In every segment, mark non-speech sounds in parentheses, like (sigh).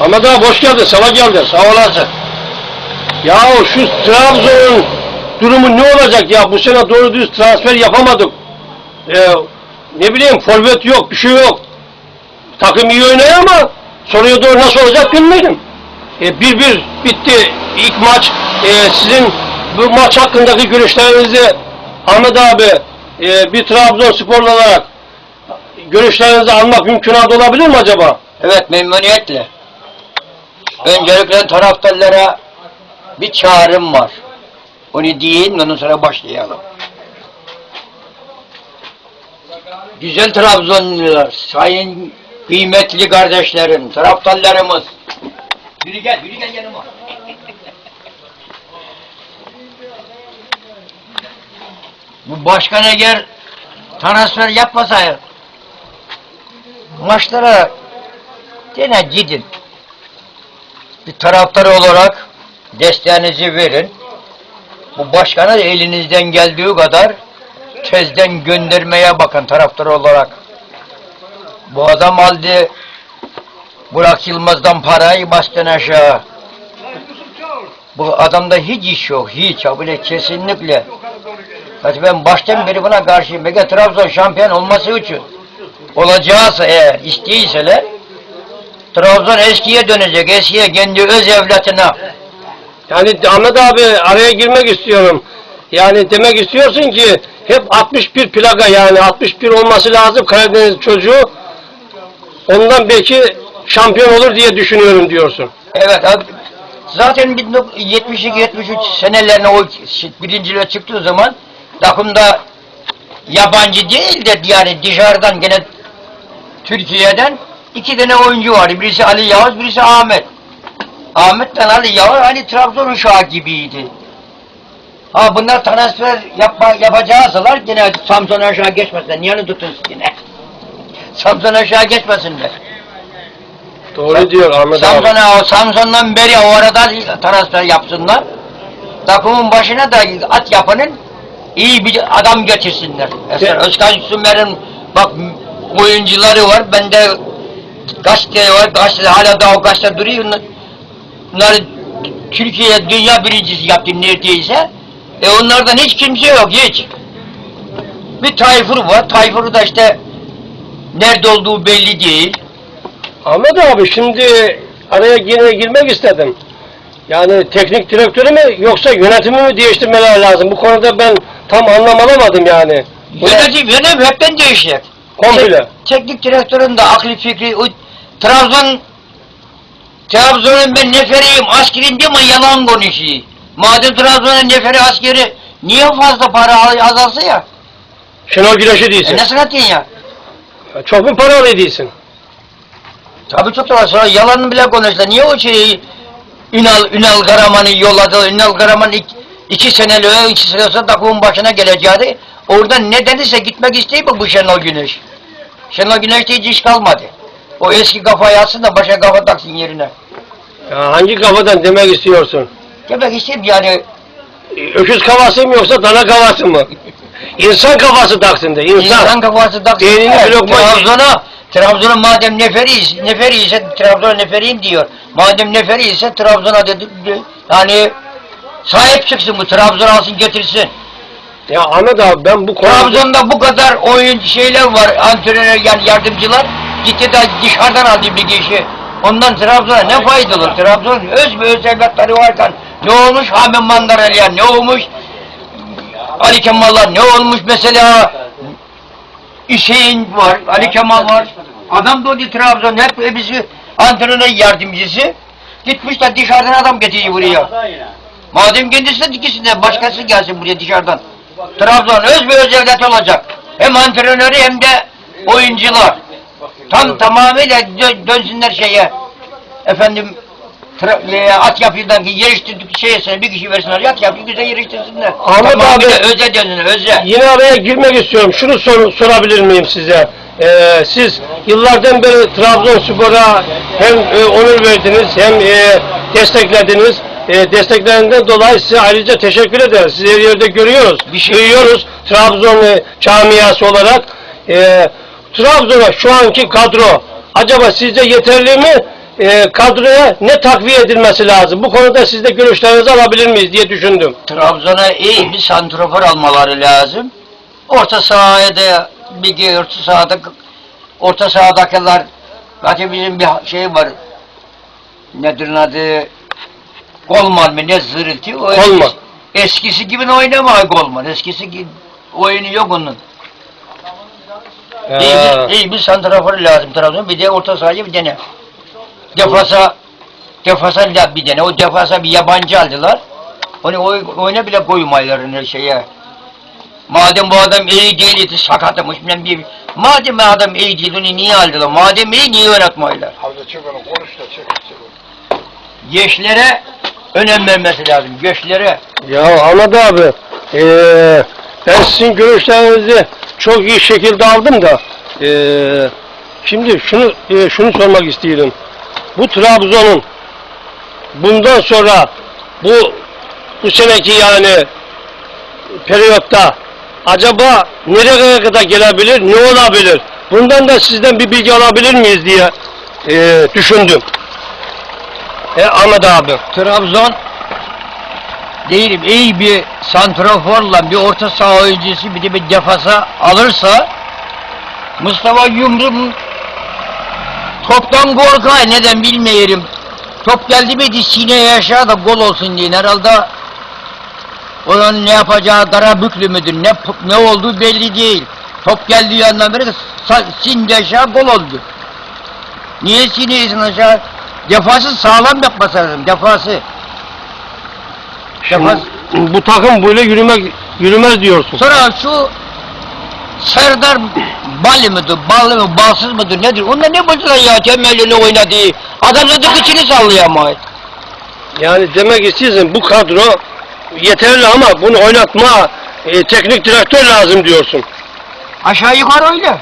Ahmet abi hoş geldin, sabah geldin. Sağ olasın. Ya şu Trabzon'un durumu ne olacak ya? Bu sene doğru düz transfer yapamadık. Ee, ne bileyim forvet yok, bir şey yok. Takım iyi oynuyor ama soruya doğru nasıl olacak bilmiyorum. Ee, bir bir bitti ilk maç. Ee, sizin bu maç hakkındaki görüşlerinizi Ahmet abi e, bir Trabzonsporlu olarak görüşlerinizi almak mümkün olabilir mi acaba? Evet memnuniyetle. Öncelikle taraftarlara bir çağrım var. Onu deyin ondan sonra başlayalım. Güzel Trabzonlular, sayın kıymetli kardeşlerim, taraftarlarımız. Yürü gel, yürü gel yanıma. Bu başkan eğer transfer yapmasaydı maçlara gene gidin. Bir taraftar olarak desteğinizi verin. Bu başkanı da elinizden geldiği kadar tezden göndermeye bakın taraftar olarak. Bu adam aldı Burak Yılmaz'dan parayı baştan aşağı. Bu adamda hiç iş yok, hiç. Ha Böyle kesinlikle. Hadi ben baştan beri buna karşıyım. Mega Trabzon şampiyon olması için olacağız eğer isteyseler Trabzon eskiye dönecek, eskiye kendi öz evlatına. Yani Ahmet abi araya girmek istiyorum. Yani demek istiyorsun ki hep 61 plaka yani 61 olması lazım Karadeniz çocuğu. Ondan belki şampiyon olur diye düşünüyorum diyorsun. Evet abi. Zaten 72-73 senelerine o birinciliğe çıktığı zaman takımda yabancı değil de yani dışarıdan gene Türkiye'den iki tane oyuncu var. Birisi Ali Yavuz, birisi Ahmet. Ahmet'ten Ali Yavuz hani Trabzon uşağı gibiydi. Ha bunlar transfer yapma, yapacağızlar gene Samsun aşağı geçmesinler. Niye tutun yine? (laughs) Samsun aşağı geçmesinler. Doğru diyor Ahmet abi. Samsun'a, Samsun'dan beri o arada transfer yapsınlar. Takımın başına da at yapının iyi bir adam getirsinler. Mesela. Özkan Sümer'in bak oyuncuları var. Bende gazete var. Gazete hala da o gazete duruyor. Bunları Türkiye dünya birincisi yaptı neredeyse. E onlardan hiç kimse yok hiç. Bir Tayfur var. Tayfur da işte nerede olduğu belli değil. Ahmet abi şimdi araya yine girmek istedim. Yani teknik direktörü mü yoksa yönetimi mi değiştirmeler lazım? Bu konuda ben tam anlamalamadım yani. Yönetim, yönetim hepten değişecek. Komple. Tek- teknik direktörün de akli fikri, Trabzon, Trabzon'un ben neferiyim, askerin değil mi yalan konuşuyor. Madem Trabzon'un neferi askeri, niye fazla para al- azalsa ya? Şenol Güneş'i E değilsin. nasıl atayım ya? Çok mu paralı değilsin? Tabii çok da sonra yalan bile konuştu. Niye o şeyi Ünal, Ünal Karaman'ı yolladı? Ünal Karaman iki, iki seneliğe, iki sene sonra takımın başına geleceğiydi. Oradan ne dediyse gitmek mu bu Şenol Güneş? Şenol Güneş'te hiç iş kalmadı. O eski kafayı alsın da başka kafa taksın yerine. Ya hangi kafadan demek istiyorsun? Demek isteyeyim yani Öküz kafası mı yoksa dana kafası mı? (laughs) İnsan kafası taksın de, insan. insan kafası taksın. Beynini Evet, blokma- Trabzon'a, Trabzon'a madem neferi, neferi ise Trabzon'a neferiyim diyor. Madem neferi ise Trabzon'a dedi, yani sahip çıksın bu Trabzon alsın getirsin. Ya Ahmet abi ben bu konuda... Trabzon'da bu kadar oyun şeyler var, antrenör yani yardımcılar. Gitti de dışarıdan aldı bir kişi. Ondan Trabzon'a ne faydalı? Trabzon'un öz ve öz evlatları varken ne olmuş Hamim Mandaralya, ne olmuş Ali Kemal'lar, ne olmuş mesela Hüseyin var, Ali Kemal var. Adam da o değil Trabzon, hep hepsi antrenör yardımcısı. Gitmiş de dışarıdan adam getiriyor buraya. Madem kendisi de dikisinde başkası gelsin buraya dışarıdan. Trabzon öz ve öz devlet olacak. Hem antrenörü hem de oyuncular. Tam tamamıyla dö- dönsünler şeye. Efendim e, at yapıdan ki yarıştırdık şeye bir kişi versinler at yapıyı güzel yarıştırsınlar. Ahmet tamamıyla abi- öze dönsün öze. Yine araya girmek istiyorum. Şunu sor- sorabilir miyim size? Ee, siz yıllardan beri Trabzonspor'a hem e, onur verdiniz hem e, desteklediniz. E, desteklerinden dolayı size ayrıca teşekkür ederiz. Sizi her yerde görüyoruz. Bir şey- Duyuyoruz Trabzon e, camiası olarak. E, Trabzon'a şu anki kadro acaba sizce yeterli mi? e, kadroya ne takviye edilmesi lazım? Bu konuda siz de görüşlerinizi alabilir miyiz diye düşündüm. Trabzon'a iyi bir santrafor almaları lazım. Orta sahaya da bir orta sahada orta sahadakiler zaten bizim bir şey var. Nedir adı? Golman mı ne zırıltı? O Golman. Eskisi, eskisi gibi oynamıyor Golman. Eskisi gibi oyunu yok onun. İyi Ee, bir, iyi bir santrafor lazım Trabzon. Bir de orta sahaya bir tane. Defasa defasa bir tane. O defasa bir yabancı aldılar. Onu oy, oyuna bile koymuyorlar şeye. Madem bu adam iyi değildi, sakatmış bilmem bir. Madem adam iyi değil, onu niye aldılar? Madem iyi, niye oynatmıyorlar? Hamza çek onu konuş da çek. çek onu. Gençlere önem vermesi lazım, gençlere. ya Ahmet abi, e, ben sizin görüşlerinizi çok iyi şekilde aldım da, e, şimdi şunu e, şunu sormak istiyorum. Bu Trabzon'un bundan sonra bu bu seneki yani periyotta acaba nereye kadar gelebilir, ne olabilir? Bundan da sizden bir bilgi alabilir miyiz diye e, düşündüm. E, Ahmet abi. Trabzon değilim iyi bir santraforla bir orta saha oyuncusu bir de bir defasa alırsa Mustafa Yumru'nun toptan korkar neden bilmiyorum. Top geldi mi sineye aşağı da gol olsun diye herhalde onun ne yapacağı dara büklü müdür ne ne olduğu belli değil. Top geldiği yandan beri sindi aşağı gol oldu. Niye siniyorsun aşağı? Defası sağlam yapması lazım. Defası. Şimdi bu takım böyle yürümek yürümez diyorsun. Sonra şu Serdar Bali mıdır, ballı mı, balsız mıdır nedir? Onda ne bozulan ya temelini oynadığı. Adam zaten kıçını sallayamıyor. Yani demek istiyorsun bu kadro yeterli ama bunu oynatma e, teknik direktör lazım diyorsun. Aşağı yukarı öyle.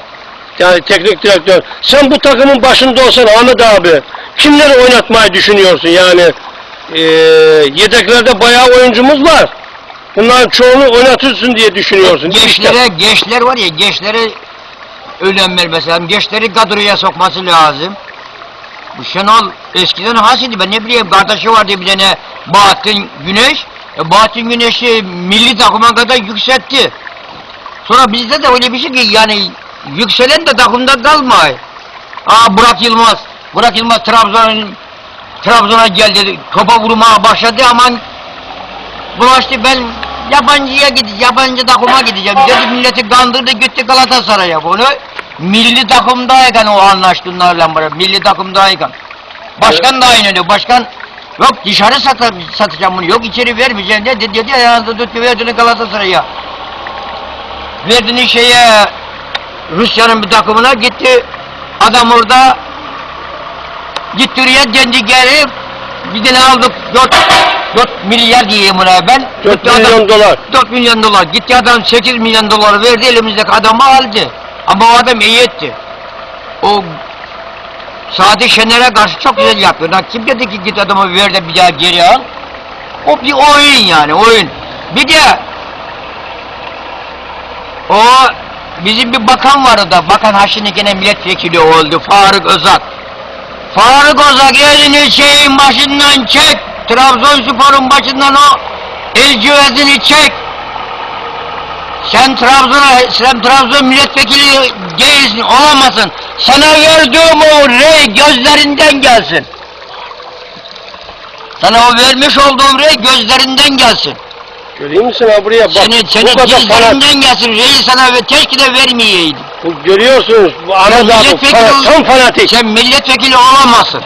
Yani teknik direktör. Sen bu takımın başında olsan Ahmet abi kimleri oynatmayı düşünüyorsun yani? E, yedeklerde bayağı oyuncumuz var. Bunların çoğunu oynatırsın diye düşünüyorsun. Gençlere, gençler var ya gençlere önem vermesi lazım. Gençleri kadroya sokması lazım. Bu Şenol eskiden hasiydi ben ne bileyim kardeşi vardı bir tane Bahattin Güneş. E, Bahattin Güneş'i milli takıma kadar yükseltti. Sonra bizde de öyle bir şey ki yani yükselen de takımda kalmıyor. Aa Burak Yılmaz. Burak Yılmaz Trabzon'un Trabzon'a geldi. Topa vurmaya başladı aman bulaştı ben yabancıya gideceğim, yabancı takıma gideceğim. Dedi milleti kandırdı gitti Galatasaray'a bunu. Milli takımdayken o anlaştı onlarla böyle. Milli takımdayken. Başkan da aynı öyle. Başkan yok dışarı sat satacağım bunu. Yok içeri vermeyeceğim dedi. Dedi ayağınızda tuttu verdini Galatasaray'a. Verdini şeye Rusya'nın bir takımına gitti. Adam orada gitti oraya kendi geri bir tane aldık 4, 4 milyar diyeyim buna ben. 4 Gitti adam- milyon dolar. 4 milyon dolar. Gitti adam 8 milyon dolar verdi elimizdeki adamı aldı. Ama o adam iyi etti. O Sadi Şener'e karşı çok güzel yapıyor. Lan kim dedi ki git adamı ver de bir daha geri al? O bir oyun yani oyun. Bir de o bizim bir bakan vardı da bakan Haşin'in gene milletvekili oldu Faruk Özak. Faruk Özak elini şeyin başından çek. Trabzonspor'un başından o el cüvezini çek. Sen Trabzon'a, sen Trabzon milletvekili değilsin, olamazsın. Sana verdiğim o rey gözlerinden gelsin. Sana o vermiş olduğum rey gözlerinden gelsin. Görüyor musun ha buraya bak. Seni, seni gözlerinden gelsin. Reyi sana ve keşke de vermeyeydim. Bu görüyorsunuz bu abi milletvekili ol- tam fanatik. Sen milletvekili olamazsın.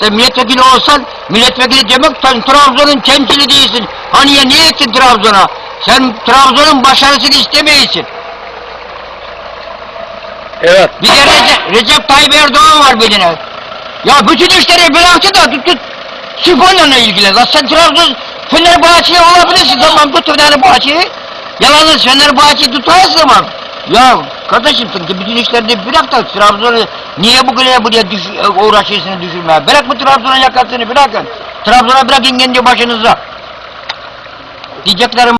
Sen milletvekili olsan, milletvekili demek sen Trabzon'un temsili değilsin. Hani ya niye gittin Trabzon'a? Sen Trabzon'un başarısını istemeyisin. Evet. Bir de Recep, Recep Tayyip Erdoğan var birine. Ya bütün işleri bıraktı da tut tut. Sifonla ilgili. Lan sen Trabzon Fenerbahçe'ye olabilirsin tamam tut Fenerbahçe'yi. Yalnız Fenerbahçe'yi tutarsın zaman. Ya kardeşim ki bütün işlerini bırak da Trabzon'u niye bugüne buraya düş, uğraşıyorsun düşürmeye? Bırak bu Trabzon'un yakasını bırakın. Trabzon'a bırakın kendi başınıza. Diyeceklerim